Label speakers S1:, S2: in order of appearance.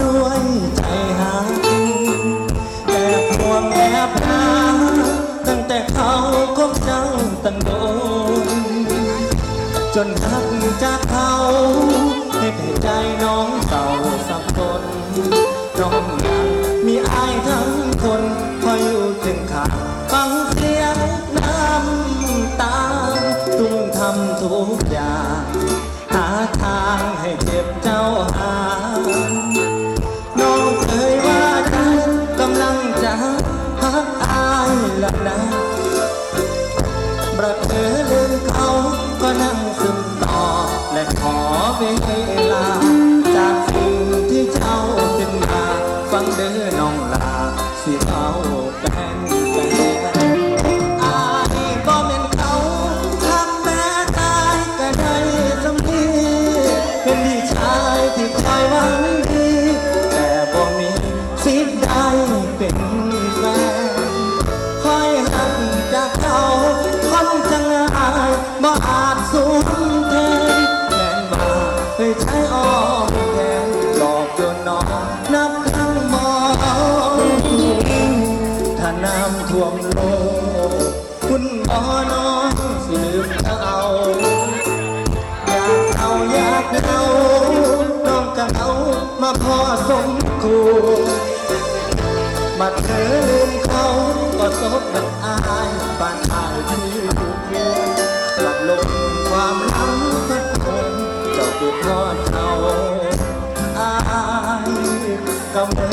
S1: ด้วยใจหาแอบห่วงแอบหาตั้งแต่เขาคบเจ้าตั้งโดนจนหักจากเขาให้แต่ใจน้องเศร้าสับสนน้องยังมีอายทั้งคนคอยอยู่ถึงข้าฟังเสียงน้ำตาตุ้มทำทุกอย่างหาทางให้เจ็บเจ้าหา กอายล้วนะประเธอลืมเขาก็นั่งซึมต่อ และขอเวลา จากสิ่งที่เจ้าเป็นมา ฟังเด้อน้องลา สิเอาแป้นแป้นอายก็เป็นเขาทำแม้ตายก็ได้สำนีเป็นพี่ชายที่คอยหวังดี แต่บ่มีสิท อ้อมแทนหลอกจนน้องนับครั้งมองถ้าน้ำท่วมโลกคุณบ่อน้องสิลืมเขาอยากเอาอยากเอาน้องก็เอามาพอสมควรมาเธอลืมเขาก็ซบดังอายบ้านอายที่อยู่คียงหลับลงความหลังพัดคน เจ้าคือพอดเอาอายกำเนิ